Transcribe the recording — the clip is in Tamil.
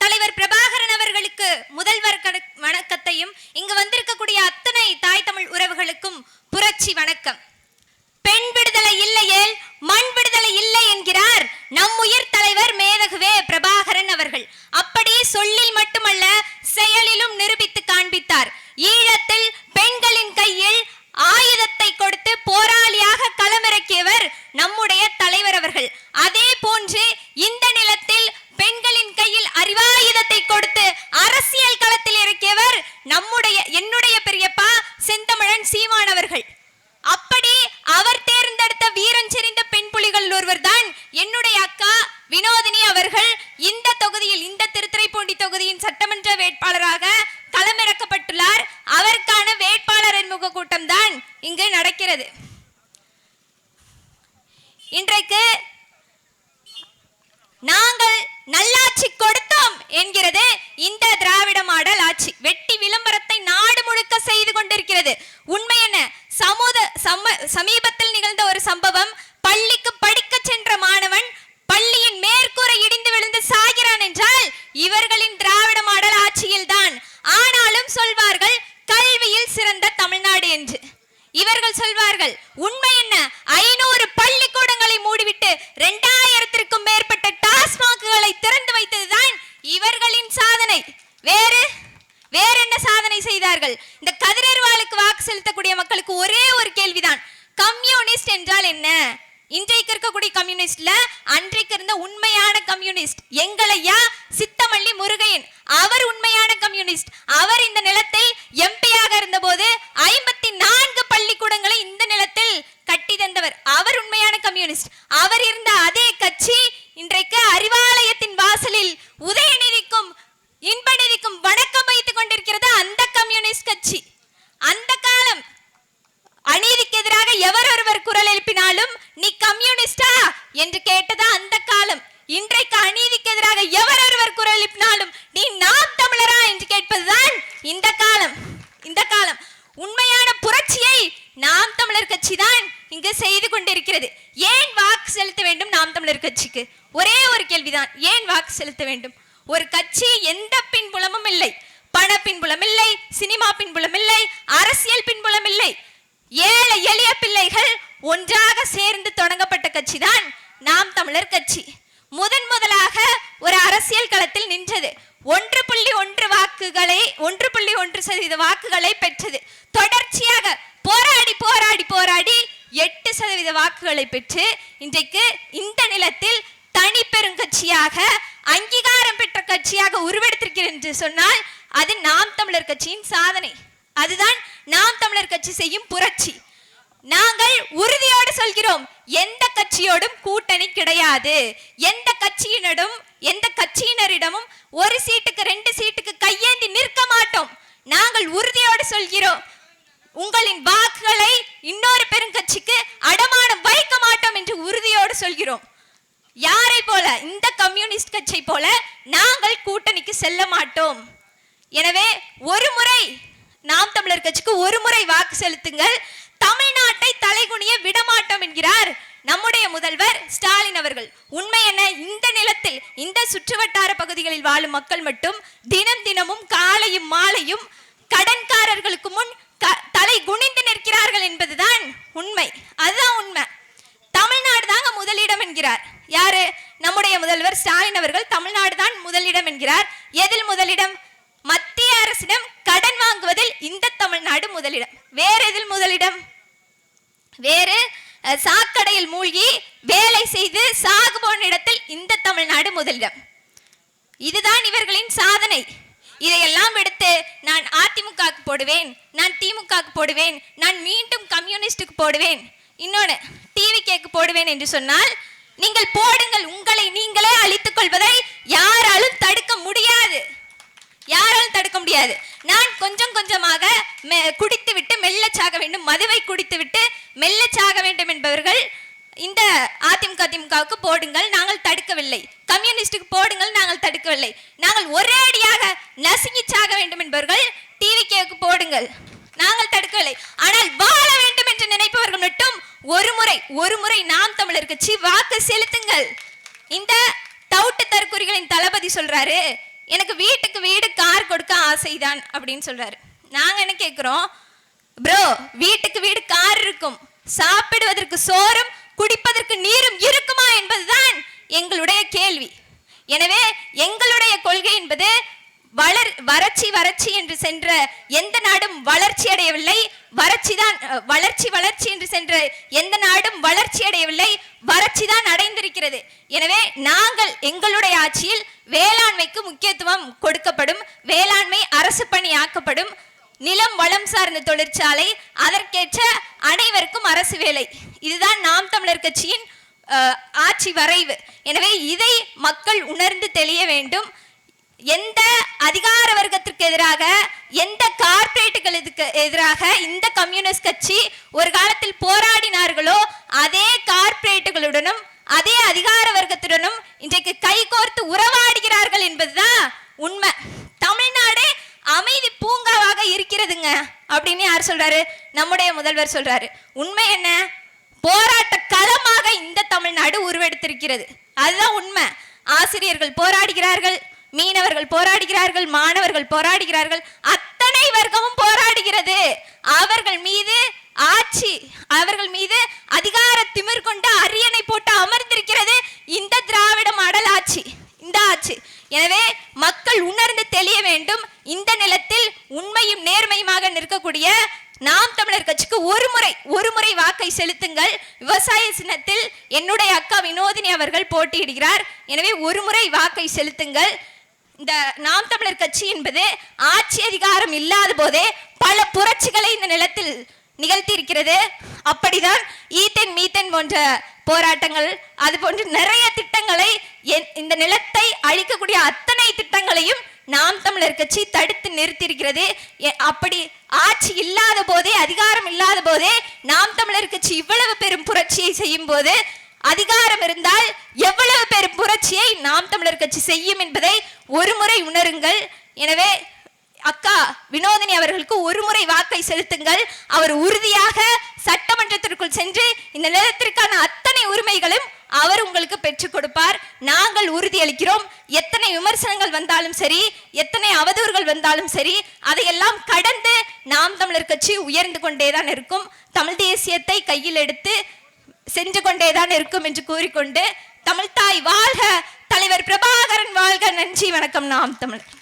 தலைவர் பிரபாகரன் அவர்களுக்கு முதல்வர் கட- வணக்கத்தையும் இங்கு வந்திருக்கக்கூடிய அத்தனை தாய் தமிழ் உறவுகளுக்கும் புரட்சி வணக்கம் பெண் விடுதலை இல்லையேல் மண் விடுதலை இல்லை என்கிறார் நம் உயிர் தலைவர் மேதகுவே பிரபாகரன் அவர்கள் அப்படி சொல்லில் மட்டுமல்ல செயலிலும் நிரூபித்து காண்பித்தார் ஈழத்தில் பெண்களின் கையில் ஆயுதத்தை கொடுத்து போராளியாக களமிறக்கியவர் நம்முடைய தலைவர் அவர்கள் அதே போன்று இந்த நிலத்தில் பெண்களின் கையில் அறிவாயுதத்தை கொடுத்து அரசியல் களத்தில் இறக்கியவர் நம்முடைய என்னுடைய பெரியப்பா செந்தமிழன் சீமான் அவர்கள் அப்படி அவர் தேர்ந்தெடுத்த வீரன் செறிந்த பெண் புலிகள் ஒருவர் தான் என்னுடைய அக்கா வினோதினி அவர்கள் இந்த தொகுதியில் இந்த திருத்துறைப்பூண்டி தொகுதியின் சட்டமன்ற வேட்பாளராக களமிறக்கப்பட்டுள்ளார் அவருக்கான வேட்பாளர் அறிமுக கூட்டம் தான் இங்கு நடக்கிறது இன்றைக்கு நாங்கள் நல்லாட்சி கொடுத்தோம் என்கிறது இந்த திராவிட மாடல் ஆட்சி வெட்டி விளம்பரத்தை நாடு முழுக்க செய்து கொண்டிருக்கிறது உண்மை என்ன சமூக சம சமீபத்தில் நிகழ்ந்த ஒரு சம்பவம் பள்ளிக்கு படிக்க சென்ற மாணவன் பள்ளியின் மேற்கூரை இடிந்து விழுந்து சாகிறான் என்றால் இவர்களின் திராவிட மாடல் ஆட்சியில் தான் ஆனாலும் சொல்வார்கள் கல்வியில் சிறந்த தமிழ்நாடு என்று. இவர்கள் சொல்வார்கள் உண்மை என்ன? ஐநூறு பள்ளிக்கூடங்களை மூடிவிட்டு இரண்டாயிரத்திற்கும் மேற்பட்ட டாஸ்மாக்குகளை திறந்து வைத்ததுதான் இவர்களின் சாதனை. வேறு? வேற என்ன சாதனை செய்தார்கள்? இந்த கதிரர்வாளுக்கு வாக்கு செலுத்தக்கூடிய மக்களுக்கு ஒரே ஒரு கேள்விதான். கம்யூனிஸ்ட் என்றால் என்ன? இன்றைக்கு இருக்கக்கூடிய கம்யூனிஸ்ட்ல அன்றைக்கு இருந்த உண்மையான கம்யூனிஸ்ட் எங்களையா? சித்த சித்தமல்லி முருகையன். அவர் உண்மையான கம்யூனிஸ்ட். அவர் இந்த நிலத்தில் எம்பியாக இருந்தபோது ஐம்பத்தி நான்கு பள்ளிக்கூடங்களை இந்த நிலத்தில் கட்டி தந்தவர். அவர் உண்மையான கம்யூனிஸ்ட். அவர் இருந்த அதே கட்சி இன்றைக்கு அறிவாலயத்தின் வாசலில் உதயநிதிக்கும் இன்பநிதிக்கும் வணக்கம் வைத்துக் கொண்டிருக்கிறது அந்த கம்யூனிஸ்ட் கட்சி. அந்த காலம் அநீதிக்கு எதிராக எவர் ஒருவர் குரல் எழுப்பினாலும் நீ கம்யூனிஸ்டா? என்று கேட்டதா அந்த காலம். இன்றைக்கு அநீதிக்கு எதிராக எவர் ஒருவர் குரல் எழுப்பினாலும் நீ நாம் தமிழரா என்று கேட்பதுதான் இந்த காலம் இந்த காலம் உண்மையான புரட்சியை நாம் தமிழர் கட்சி தான் இங்கு செய்து கொண்டிருக்கிறது ஏன் வாக்கு செலுத்த வேண்டும் நாம் தமிழர் கட்சிக்கு? ஒரே ஒரு கேள்விதான். ஏன் வாக்கு செலுத்த வேண்டும்? ஒரு கட்சி எந்த பின்புலமும் இல்லை. பண பின்புலம் இல்லை. சினிமா பின்புலம் இல்லை. அரசியல் பின்புலம் இல்லை. ஏழை எளிய பிள்ளைகள் ஒன்றாக சேர்ந்து தொடங்கப்பட்ட கட்சி தான் நாம் தமிழர் கட்சி. முதன் முதலாக ஒரு அரசியல் களத்தில் நின்றது. ஒன்று புள்ளி ஒன்று வாக்குகளை ஒன்று புள்ளி ஒன்று சதவீத வாக்குகளை பெற்றது. தொடர்ச்சியாக போராடி போராடி போராடி எட்டு சதவீத வாக்குகளை பெற்று இன்றைக்கு இந்த நிலத்தில் தனி பெருங்கட்சியாக அங்கீகாரம் பெற்ற கட்சியாக உருவெடுத்திருக்கிறது என்று சொன்னால் அது நாம் தமிழர் கட்சியின் சாதனை. அதுதான் நாம் தமிழர் கட்சி செய்யும் புரட்சி. நாங்கள் உறுதியோடு சொல்கிறோம் எந்த கட்சியோடும் கூட்டணி கிடையாது. எந்த கட்சியினரும் எந்த கட்சியினரிடமும் ஒரு சீட்டுக்கு ரெண்டு சீட்டுக்கு கையேந்தி நிற்க மாட்டோம். நாங்கள் உறுதியோடு சொல்கிறோம் உங்களின் வாக்குகளை இன்னொரு பெருங்கட்சிக்கு அடமானம் வைக்க மாட்டோம் என்று உறுதியோடு சொல்கிறோம். யாரை போல? இந்த கம்யூனிஸ்ட் கட்சி போல நாங்கள் கூட்டணிக்கு செல்ல மாட்டோம். எனவே ஒரு முறை நாம் தமிழர் கட்சிக்கு ஒரு முறை வாக்கு செலுத்துங்கள். தமிழ்நாட்டை தலைகுனிய விடமாட்டோம் என்கிறார் நம்முடைய முதல்வர் ஸ்டாலின் அவர்கள். உண்மை என்ன? இந்த நிலத்தில் இந்த சுற்றுவட்டார பகுதிகளில் வாழும் மக்கள் மட்டும் தினம் தினமும் காலையும் மாலையும் கடன்காரர்களுக்கு முன் தலை குனிந்து நிற்கிறார்கள் என்பதுதான் உண்மை. அதுதான் உண்மை. தமிழ்நாடு தாங்க முதலிடம் என்கிறார். யாரு? நம்முடைய முதல்வர் ஸ்டாலின் அவர்கள் தமிழ்நாடு தான் முதலிடம் என்கிறார். எதில் முதலிடம்? மத்திய அரசிடம் கடன் வாங்குவதில் இந்த தமிழ்நாடு முதலிடம். வேற எதில் முதலிடம்? வேறு சாக்கடையில் மூழ்கி வேலை செய்து சாகு போன இடத்தில் இந்த தமிழ்நாடு முதலிடம். இதுதான் இவர்களின் சாதனை. இதையெல்லாம் விடுத்து நான் அதிமுகவுக்கு போடுவேன் நான் திமுகவுக்கு போடுவேன் நான் மீண்டும் கம்யூனிஸ்டுக்கு போடுவேன். இன்னொன்று டிவி கேக்கு போடுவேன் என்று சொன்னால் நீங்கள் போடுங்கள் உங்களை நீங்களே அழித்துக் கொள்வதை யாராலும் தடுக்க முடியாது. யாராலும் தடுக்க முடியாது. நான் கொஞ்சம் கொஞ்சமாக மெ- குடித்துவிட்டு மெல்ல சாக வேண்டும் மதுவை குடித்துவிட்டு மெல்ல சாக வேண்டும் என்பவர்கள் இந்த அதிமுக திமுகவுக்கு போடுங்கள் நாங்கள் தடுக்கவில்லை. கம்யூனிஸ்டுக்கு போடுங்கள் நாங்கள் தடுக்கவில்லை. நாங்கள் ஒரே அடியாக நசுங்கி சாக வேண்டும் என்பவர்கள் டிவிகேவுக்கு போடுங்கள். நாங்கள் தடுக்கவில்லை. ஆனால் வாழ வேண்டும் என்று நினைப்பவர்கள் மட்டும் ஒரு முறை ஒரு முறை நாம் தமிழர் கட்சி வாக்கு செலுத்துங்கள். இந்த தவுட்டு தற்கொலைகளை தளபதி சொல்றாரு எனக்கு வீட்டுக்கு வீடு கார் கொடுக்க ஆசைதான் அப்படின்னு சொல்றாரு. நாங்க என்ன கேட்கிறோம் ப்ரோ வீட்டுக்கு வீடு கார் இருக்கும். சாப்பிடுவதற்கு சோறும் குடிப்பதற்கு நீரும் இருக்குமா என்பதுதான் எங்களுடைய கேள்வி. எனவே எங்களுடைய கொள்கை என்பது வளர் வறட்சி வறட்சி என்று சென்ற எந்த நாடும் வளர்ச்சி அடையவில்லை. வறட்சி தான் வளர்ச்சி வளர்ச்சி என்று சென்ற எந்த நாடும் வளர்ச்சி அடையவில்லை. வறட்சி தான் அடைந்திருக்கிறது. எனவே நாங்கள் எங்களுடைய ஆட்சியில் வேளாண்மைக்கு முக்கியத்துவம் கொடுக்கப்படும் வேளாண்மை அரசு பணி ஆக்கப்படும் நிலம் வளம் சார்ந்த தொழிற்சாலை அதற்கேற்ற அனைவருக்கும் அரசு வேலை. இதுதான் நாம் தமிழர் கட்சியின் ஆட்சி வரைவு. எனவே இதை மக்கள் உணர்ந்து தெளிய வேண்டும். எந்த அதிகார வர்க்கத்திற்கு எதிராக எந்த கார்ப்பரேட்டுகளுக்கு எதிராக இந்த கம்யூனிஸ்ட் கட்சி ஒரு காலத்தில் போராடினார்களோ அதே கார்ப்பரேட்டுகளுடனும் அதே அதிகார வர்க்கத்துடனும் இன்றைக்கு கைகோர்த்து உறவாடுகிறார்கள் என்பதுதான் உண்மை. தமிழ்நாடு அமைதி பூங்காவாக இருக்கிறதுங்க. அப்படின்னு யார் சொல்றாரு? நம்முடைய முதல்வர் சொல்றாரு. உண்மை என்ன? போராட்ட களமாக இந்த தமிழ்நாடு உருவெடுத்திருக்கிறது. அதுதான் உண்மை. ஆசிரியர்கள் போராடுகிறார்கள் மீனவர்கள் போராடுகிறார்கள் மாணவர்கள் போராடுகிறார்கள். அத்தனை வர்க்கமும் போராடுகிறது. அவர்கள் மீது ஆட்சி அவர்கள் மீது அதிகார திமிர் கொண்டு அரியணை போட்டு அமர்ந்திருக்கிறது இந்த திராவிட மாடல் ஆட்சி இந்த ஆட்சி எனவே மக்கள் உணர்ந்து தெளிய வேண்டும் இந்த நிலத்தில் உண்மையும் நிற்கக்கூடிய நாம் தமிழர் கட்சிக்கு ஒரு முறை ஒரு முறை வாக்கை செலுத்துங்கள். விவசாய சின்னத்தில் என்னுடைய அக்கா வினோதினி அவர்கள் போட்டியிடுகிறார். எனவே ஒரு முறை வாக்கை செலுத்துங்கள். இந்த நாம் தமிழர் கட்சி என்பது ஆட்சி அதிகாரம் இல்லாத போதே பல புரட்சிகளை இந்த நிலத்தில் நிகழ்த்தி இருக்கிறது அப்படிதான் ஈத்தன் மீத்தன் போன்ற போராட்டங்கள் அது போன்று நிறைய திட்டங்களை இந்த நிலத்தை அழிக்கக்கூடிய அத்தனை திட்டங்களையும் நாம் தமிழர் கட்சி தடுத்து நிறுத்தியிருக்கிறது. அப்படி ஆட்சி இல்லாத போதே அதிகாரம் இல்லாத போதே நாம் தமிழர் கட்சி இவ்வளவு பெரும் புரட்சியை செய்யும் போது அதிகாரம் இருந்தால் எவ்வளவு பெரும் புரட்சியை நாம் தமிழர் கட்சி செய்யும் என்பதை ஒரு முறை உணருங்கள். எனவே அக்கா வினோதினி அவர்களுக்கு ஒரு முறை வாக்கை செலுத்துங்கள். அவர் உறுதியாக சட்டமன்றத்திற்குள் சென்று இந்த நிலத்திற்கான அத்தனை உரிமைகளும் அவர் உங்களுக்கு பெற்றுக் கொடுப்பார். நாங்கள் உறுதியளிக்கிறோம். எத்தனை விமர்சனங்கள் வந்தாலும் சரி எத்தனை அவதூறுகள் வந்தாலும் சரி அதையெல்லாம் கடந்து நாம் தமிழர் கட்சி உயர்ந்து கொண்டேதான் இருக்கும். தமிழ் தேசியத்தை கையில் எடுத்து சென்று கொண்டேதான் இருக்கும் என்று கூறிக்கொண்டு தமிழ்தாய் வாழ்க தலைவர் பிரபாகரன் வாழ்க. நன்றி வணக்கம். நாம் தமிழர்.